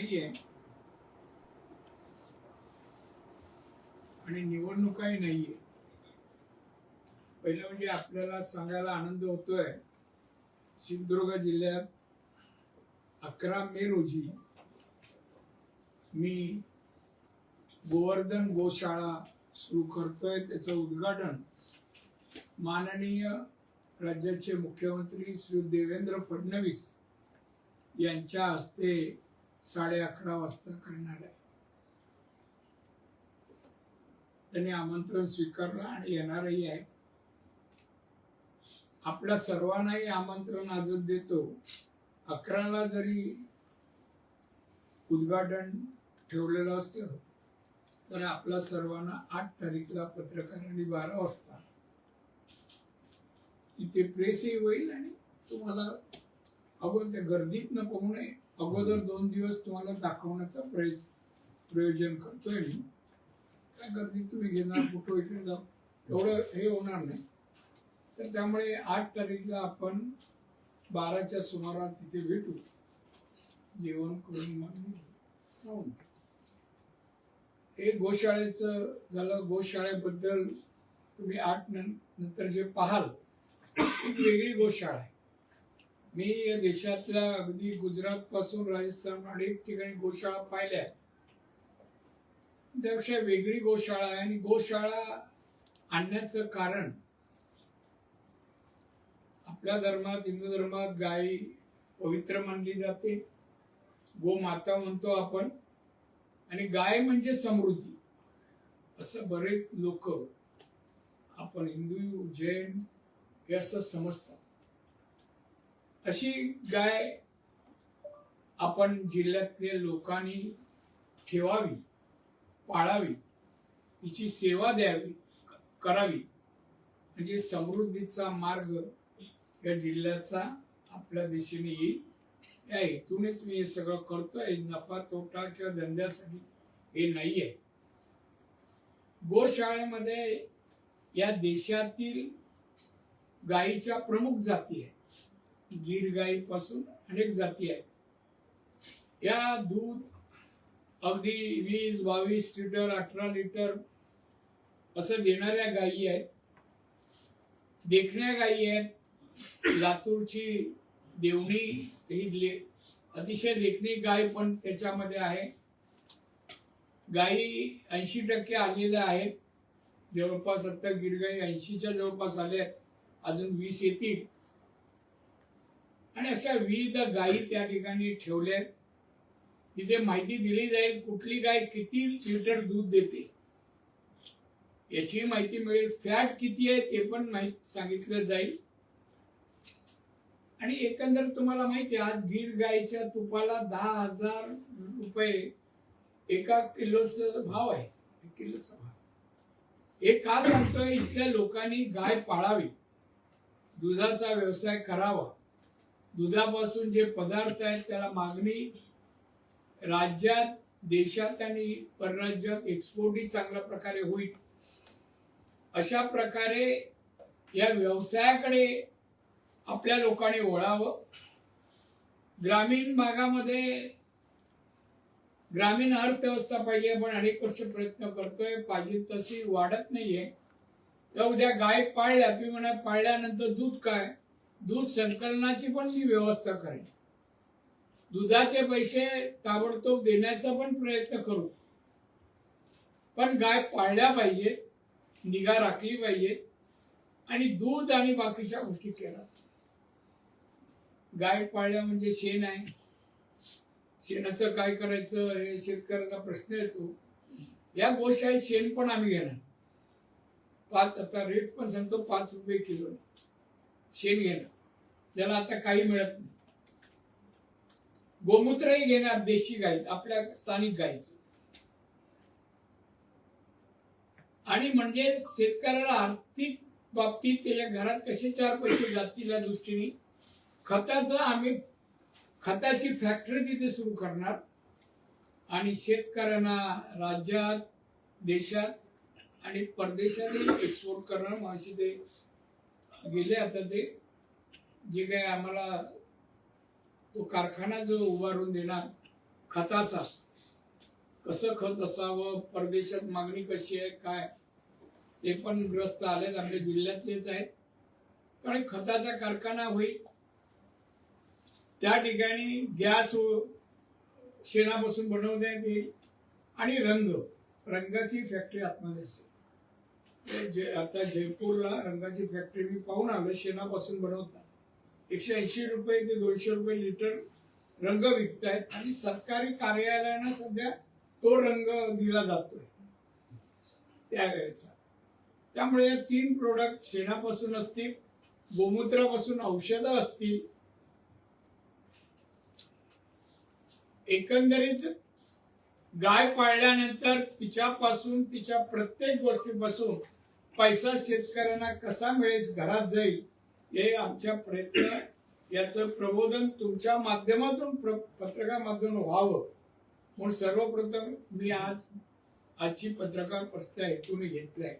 नाहीये. आणि निवडणुकाही नाहीये. पहिलं म्हणजे आपल्याला सांगायला आनंद होतोय सिंधुदुर्ग जिल्ह्यात अकरा मे रोजी मी गोवर्धन गोशाळा सुरू करतोय. त्याचं उद्घाटन माननीय राज्याचे मुख्यमंत्री श्री देवेंद्र फडणवीस यांच्या हस्ते साडे अकरा वाजता करणार आहे. त्यांनी आमंत्रण स्वीकारलं आणि येणारही आहे आपल्या सर्वांनाही आमंत्रण आजच देतो. अकराला जरी उद्घाटन ठेवलेलं असलं तर आपल्या सर्वांना आठ तारीखला पत्रकारांनी बारा वाजता. तिथे प्रेसही होईल आणि तुम्हाला अगोदर त्या गर्दीत न पाहू नये अगोदर दोन दिवस तुम्हाला दाखवण्याचा प्रयत्न प्रयोजन करतोय मी. काय गर्दीत तुम्ही घेणार फोटो इकडे जाऊ. एवढं हे होणार नाही. तर त्यामुळे आठ तारीखला आपण बाराच्या सुमारास तिथे भेटू. जेवण करून मग. हो. गोशाळेचं झालं. गोशाळेबद्दल तुम्ही आठ नंतर जे पाहाल एक वेगळी गोशाळा आहे. मी या देशातल्या अगदी गुजरात पासून राजस्थान अनेक ठिकाणी गोशाळा पाहिल्या. त्यापेक्षा वेगळी गोशाळा आहे आणि गोशाळा आणण्याचं कारण आपल्या धर्मात हिंदू धर्मात गाय पवित्र मानली जाते. गोमाता म्हणतो आपण. आणि गाय म्हणजे समृद्धी. असं बरेच लोक आपण हिंदू जैन हे असं समजतात. अशी गाय आपण जिल्ह्यातल्या लोकांनी ठेवावी पाळावी तिची सेवा द्यावी करावी. म्हणजे समृद्धीचा मार्ग या जिल्ह्याचा आपल्या दिशेने येईल. या हेतूनेच मी हे सगळं करतोय. नफा तोटा किंवा धंद्यासाठी हे नाही आहे गोशाळेमध्ये या देशातील गायीच्या प्रमुख जाती आहेत. गीरपासून अनेक जाती आहेत. या दूध अगदी वीस बावीस लिटर अठरा लिटर असं देणाऱ्या गायी आहेत. देखण्या गायी आहेत. लातूरची देवणी ही ले- अतिशय देखणी गाय पण त्याच्यामध्ये आहे. गायी ऐंशी टक्के आलेल्या आहेत जवळपास आता गिरगाई ऐंशीच्या जवळपास आल्या आहेत. अजून वीस येतील. आणि अशा विविध गायी त्या ठिकाणी ठेवल्या आहेत. तिथे माहिती दिली जाईल कुठली गाय किती लिटर दूध देते. याची माहिती मिळेल. फॅट किती आहे ते पण माहिती सांगितलं जाईल. आणि एकंदर तुम्हाला माहिती आहे आज गीर गायच्या तुपाला दहा हजार रुपये एका किलोचा भाव आहे. एक किलोचा भाव. हे का सांगतोय? इथल्या लोकांनी गाय पाळावी. दुधाचा व्यवसाय करावा. दुधापासून जे पदार्थ आहेत त्याला मागणी राज्यात देशात आणि परराज्यात एक्सपोर्टही चांगल्या प्रकारे होईल. अशा प्रकारे या व्यवसायाकडे आपल्या लोकांनी वळावं. ग्रामीण भागामध्ये ग्रामीण अर्थव्यवस्था पाहिजे आपण अनेक वर्ष प्रयत्न करतोय. पाहिजे तशी वाढत नाहीये. तर उद्या गाय पाळल्या तुम्ही म्हणा पाळल्यानंतर दूध काय? दूध संकलनाची पण मी व्यवस्था करेन. दुधाचे पैसे ताबडतोब देण्याचा पण प्रयत्न करू. पण गाय पाळल्या पाहिजेत निगा राखली पाहिजे आणि दूध आणि बाकीच्या गोष्टी केल्या. गाय पाळल्या म्हणजे शेण आहे. शेणाचं काय करायचं हे शेतकऱ्याचा प्रश्न येतो. या गोष्टी शेण पण आम्ही घेणार. पाच आता रेट पण सांगतो पाच रुपये किलो. शेण घेणार ज्याला आता काही मिळत नाही. गोमूत्रही घेणार देशी गाई आपल्या स्थानिक गायीचं आणि म्हणजे शेतकऱ्याला आर्थिक बाबतीत त्याच्या घरात कसे चार पैसे जातील या दृष्टीने खताचा आम्ही खताची फॅक्टरी तिथे सुरू करणार. आणि शेतकऱ्यांना राज्यात देशात आणि परदेशातही एक्सपोर्ट करणार माशी ते गेले आता ते. जे काय आम्हाला तो कारखाना जो उभारून देणार खताचा कसं खत असावं परदेशात मागणी कशी आहे काय? ते पण ग्रस्त आलेत आमच्या जिल्ह्यातलेच आहेत. कारण खताचा कारखाना होईल. त्या ठिकाणी गॅस शेणापासून बनवण्यात येईल आणि रंग रंगाची फॅक्टरी आतमध्ये असेल. जे आता जयपूरला रंगाची फॅक्टरी मी पाहून आलं शेणापासून बनवतात. एकशे ऐंशी रुपये ते दोनशे रुपये लिटर रंग विकतायत आणि सरकारी कार्यालयांना सध्या तो रंग दिला जातोय. त्यावेळेचा त्यामुळे या तीन प्रोडक्ट शेणापासून असतील गोमूत्रापासून औषधं असतील एकंदरीत गाय पाळल्यानंतर तिच्यापासून तिच्या प्रत्येक गोष्टीपासून पैसा शेतकऱ्यांना कसा मिळेल घरात जाईल हे आमच्या प्रयत्न याचं प्रबोधन तुमच्या माध्यमातून प्र- पत्रकार माध्यमातून व्हावं. म्हणून सर्वप्रथम मी आज आजची पत्रकार परिषद ऐकून घेतलाय